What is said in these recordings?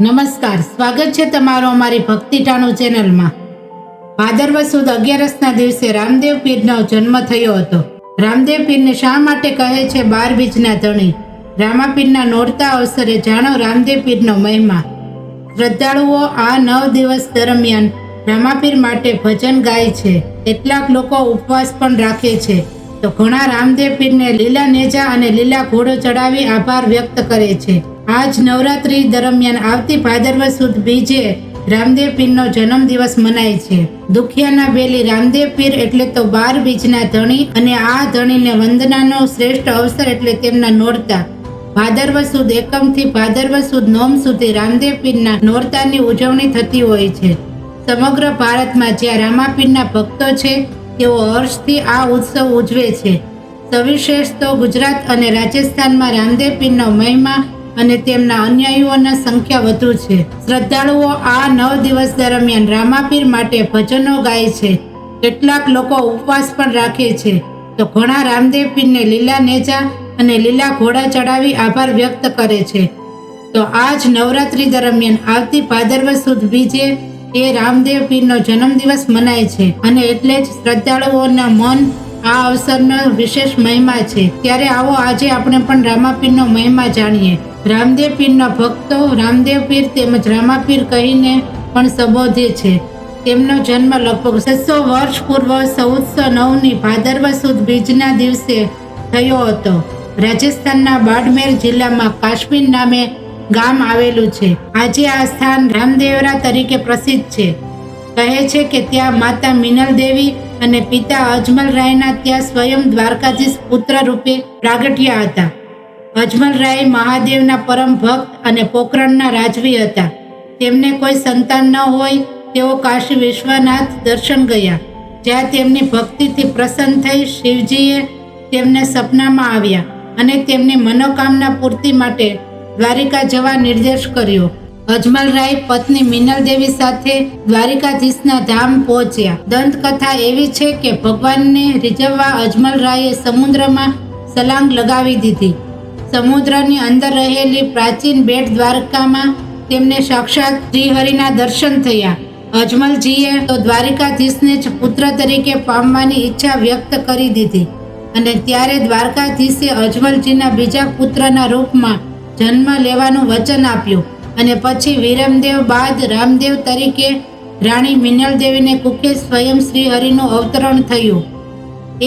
નમસ્કાર, સ્વાગત છે તમારો અમારી ભક્તિ ચેનલમાં. ભાદરવ સુદ અગિયારસના દિવસે રામદેવ પીરનો જન્મ થયો હતો. રામદેવ પીરને શા માટે કહે છે બાર બીજના ધણી? રામાપીરના નોરતા અવસરે જાણો રામદેવ પીરનો મહિમા. શ્રદ્ધાળુઓ આ નવ દિવસ દરમિયાન રામાપીર માટે ભજન ગાય છે. કેટલાક લોકો ઉપવાસ પણ રાખે છે. તો ઘણા રામદેવ પીરને લીલા નેજા અને લીલા ઘોડો ચડાવી આભાર વ્યક્ત કરે છે. આજ નવરાત્રી દરમિયાન આવતી ભાદરવ સુદ બીજે રામદેવ પીરનો જન્મદિવસ મનાય છે. દુખિયાના બેલી રામદેવ પીર એટલે તો બાર બીજના ધણી અને આ ધણીને વંદનાનો શ્રેષ્ઠ અવસર એટલે તેમના નોરતા. ભાદરવ સુદ એકમથી ભાદરવ સુદ નોમ સુધી રામદેવ પીરના નોરતાની ઉજવણી થતી હોય છે. સમગ્ર ભારતમાં જ્યાં રામાપીરના ભક્તો છે, તેઓ હર્ષથી આ ઉત્સવ ઉજવે છે. સવિશેષ તો ગુજરાત અને રાજસ્થાનમાં રામદેવ પીરનો મહિમા અને તેમના અન્યાયીઓના સંખ્યા વધુ છે. શ્રદ્ધાળુઓ આ નવ દિવસ દરમિયાન રામાપીર માટે ભજનો ગાય છે. કેટલાક લોકો ઉપવાસ પણ રાખે છે. તો ઘણા રામદેવ પીરને લીલા નેજા અને લીલા ઘોડા ચડાવી આભાર વ્યક્ત કરે છે. તો આજ નવરાત્રી દરમિયાન આવતી ભાદરવ સુદ બીજે એ રામદેવ પીરનો જન્મદિવસ મનાય છે. અને એટલે જ શ્રદ્ધાળુઓના મન આ અવસરનો વિશેષ મહિમા છે. ત્યારે આવો આજે આપણે પણ રામાપીરનો મહિમા જાણીએ. રામદેવ પીરના ભક્તો રામદેવ પીર તેમજ રામાપીર કહીને પણ સંબોધે છે. તેમનો જન્મ લગભગ છસો વર્ષ પૂર્વ ચૌદસો નવની ભાદરવ સુદ બીજના દિવસે થયો હતો. રાજસ્થાનના બાડમેર જિલ્લામાં કાશ્મીર નામે ગામ આવેલું છે. આજે આ સ્થાન રામદેવરા તરીકે પ્રસિદ્ધ છે. કહે છે કે ત્યાં માતા મિનલ દેવી અને પિતા અજમલ રાયના ત્યાં સ્વયં દ્વારકાધીશ પુત્ર રૂપે પ્રાગટ્યા હતા. અજમલ રાય મહાદેવના પરમ ભક્ત અને પોખરણના રાજવી હતા. તેમને કોઈ સંતાન ન હોય, તેઓ કાશી વિશ્વનાથ દર્શન ગયા. જ્યાં તેમની ભક્તિથી પ્રસન્ન થઈ શિવજીએ તેમને સપનામાં આવ્યા અને તેમની મનોકામના પૂર્તિ માટે દ્વારિકા જવા નિર્દેશ કર્યો. અજમલરાય પત્ની મિનલ સાથે દ્વારિકાધીશના ધામ પહોંચ્યા. દંતકથા એવી છે કે ભગવાનને રીઝવવા અજમલરાયે સમુદ્રમાં સલાંગ લગાવી દીધી. સમુદ્રની અંદર રહેલી પ્રાચીન બેટ દ્વારકામાં તેમને સાક્ષાત શ્રીહરિના દર્શન થયા. અજમલજીએ તો દ્વારિકાધીશને જ પુત્ર તરીકે પામવાની ઈચ્છા વ્યક્ત કરી દીધી અને ત્યારે દ્વારકાધીશે અજમલજીના બીજા પુત્રના રૂપમાં જન્મ લેવાનું વચન આપ્યું અને પછી વિરમદેવ બાદ રામદેવ તરીકે રાણી મિનલદેવીને કુકે સ્વયં શ્રીહરિનું અવતરણ થયું.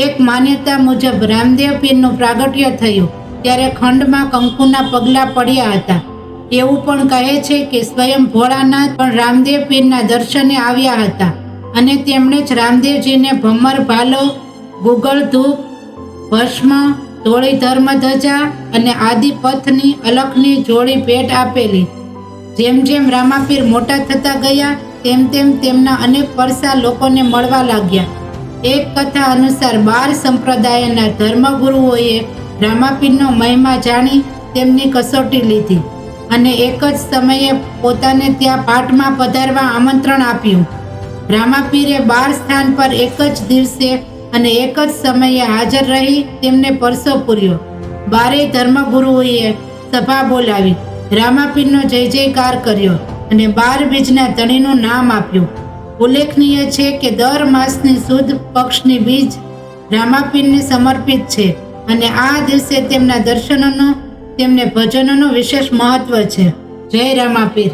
એક માન્યતા મુજબ રામદેવ પીરનું પ્રાગટ્ય થયું. ત્યારે ખંડમાં કંકુના પગલા પડ્યા હતા. એવું પણ કહે છે કે સ્વયં ભોળાનાથ પણ રામદેવ પીરના દર્શને આવ્યા હતા અને તેમણે જ રામદેવજીને ભમર, ભાલો ગુગળ ધૂપ, ભસ્મ, ધોળી ધર્મધજા અને આદિપથની અલખની જોડી ભેટ આપેલી. જેમ જેમ રામાપીર મોટા થતા ગયા, તેમ તેમ તેમના અનેક પરસા લોકોને મળવા લાગ્યા. એક કથા અનુસાર બાર સંપ્રદાયના ધર્મગુરુઓએ રામાપીરનો મહિમા જાણી તેમની કસોટી લીધી અને એક જ સમયે પોતાને ત્યાં પાઠમાં પધારવા આમંત્રણ આપ્યું. રામાપીરે બાર સ્થાન પર એક જ દિવસે અને એક જ સમયે હાજર રહી તેમને પરસો પૂર્યો. બારેય ધર્મગુરુઓએ સભા બોલાવી. રામાપીરનો જય જયકાર કર્યો અને બાર બીજના ધણીનું નામ આપ્યું. ઉલ્લેખનીય છે કે દર માસની સુદ પક્ષની બીજ રામાપીરને સમર્પિત છે. અને આ દિવસે તેમના દર્શનોનો તેમને ભજનોનો વિશેષ મહત્વ છે. જય રામાપીર.